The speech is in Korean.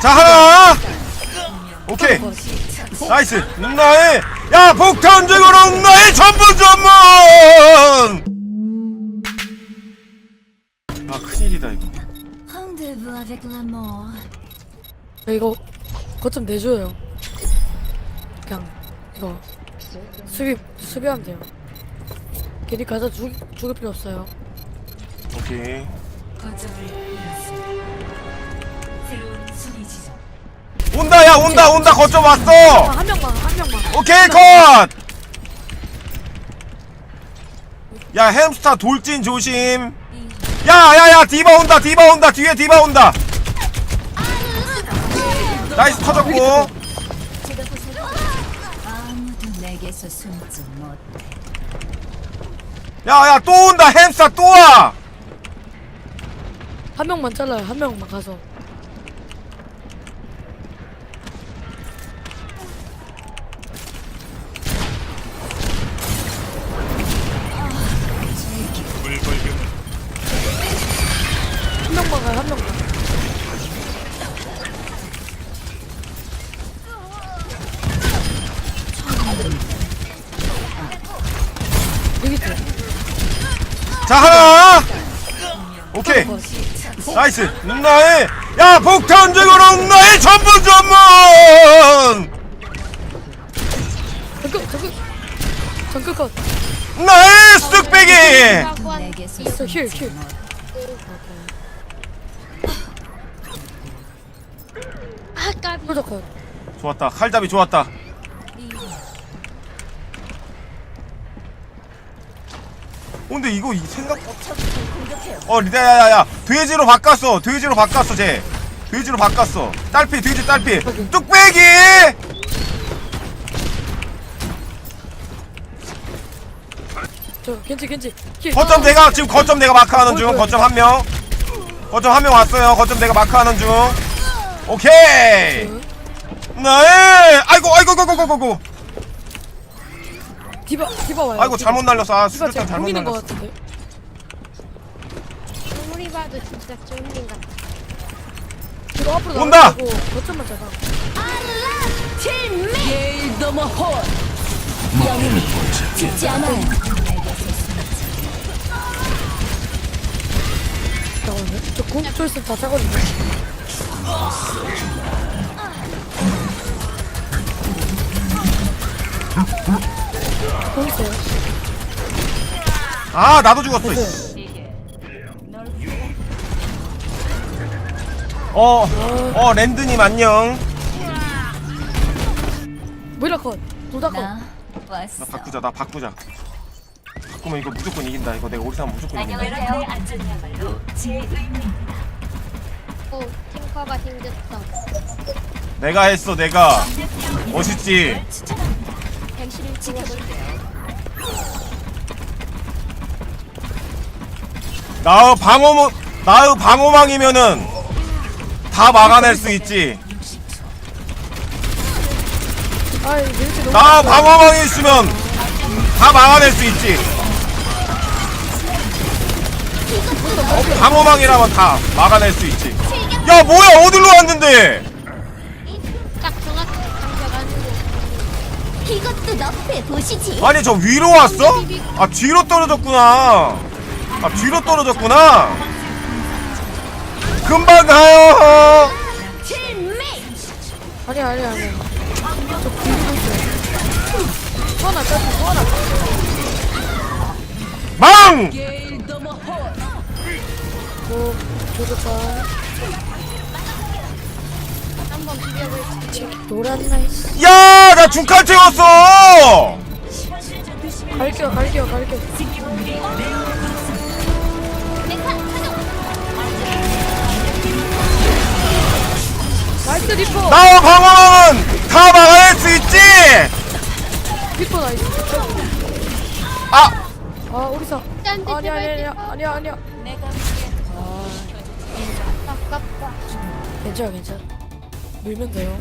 자 하나 오케이 나이스 나의 야 폭탄적으로 나의 전부 전문 아 큰일이다 이거 Rendez-vous avec l'amour. 야, 이거 거점 내줘요. 그냥 이거 수비 수비하면 돼요. 괜히 가서 죽 죽을 필요 없어요. 오케이 온다 야 온다 온다. 거점 아, 왔어. 한 명만 한 명만. 오케이 컷! 야 햄스터 돌진 조심. 야야야 디바 온다 디바 온다. 뒤에 디바 온다. 나이스 터졌고. 아무도 내게서 숨지 못해. 야야 또 온다. 햄스터 또와 한 명만 잘라요. 한 명만 가서. 한 명만 가요. 한 명만. 여기 있어. 자 하나 오케이 나이스. 나의 야 폭탄적으로 나의 전부 전문! 잠깐 잠깐 잠깐 컷. 나의 쓱배기 내게서 저 숨지 힐, 힐. 못해. 프로컷. 좋았다. 칼잡이 좋았다 근데 이거 이 생각 어 리다야야야. 돼지로 바꿨어. 돼지로 바꿨어 쟤. 돼지로 바꿨어. 딸피 돼지 딸피. 뚝배기! 저 겐지 겐지. 힐. 거점 내가 지금 거점 내가 마크하는 중. 거점 한명. 거점 한 명 왔어요. 거점 내가 마크하는 중. 오케이! 네! 아이고 아이고 아이고 디바 디바 와요. 아이고 잘못 날렸어 아 디바 수류탄 제가 잘못 보이는 것 날렸어 같은데. 아무리 봐도 진짜 쫄린 같아. 뒤로 앞으로 온다! 나가고 거점만 잡아. 죽지 않아요. 잠깐만요. 저공 초이스 다 차거든요. 공 있어요. 아 나도 죽었어 씨. 됐어요. 어, 어, 랜드님 안녕. 모이라 컷. 둘다 컷. 나 왔어. 나 바꾸자, 나 바꾸자. 바꾸면 이거 무조건 이긴다. 이거 내가 오리사 무조건 이긴다. 오, 탱커가 생겼어. 내가 했어, 내가. 멋있지. 당신을 지켜볼게요. 나의 방어망, 나의 방어망이면은 다 막아낼 수 있지. 아이 왜 이렇게 너무. 나 방어망이 있으면 다 막아낼 수 있지. 방어망이라면 다 막아낼 수 있지. 야, 뭐야, 어디로 왔는데? 이것도 너프해 보시지. 아니, 저 위로 왔어? 아, 뒤로 떨어졌구나. 아, 뒤로 떨어졌구나. 금방 가요. 아니 아니 아니. 저 비비고 있어요. 소환아 짜증 소환아. 망! 뭐 조졌다. 한번 비벼볼지. 노란 나이스. 야, 나 중칼 채웠어. 갈게요 갈게요 갈게요. 나이스 리퍼. 나의 방어망은 다 막아낼 수 있지. 리퍼 나이스. 아, 아 우리사. 짠, 아니 아니 아니 제발, 아니야 아니야. 아깝다. 괜찮아 괜찮아. 밀면 돼요.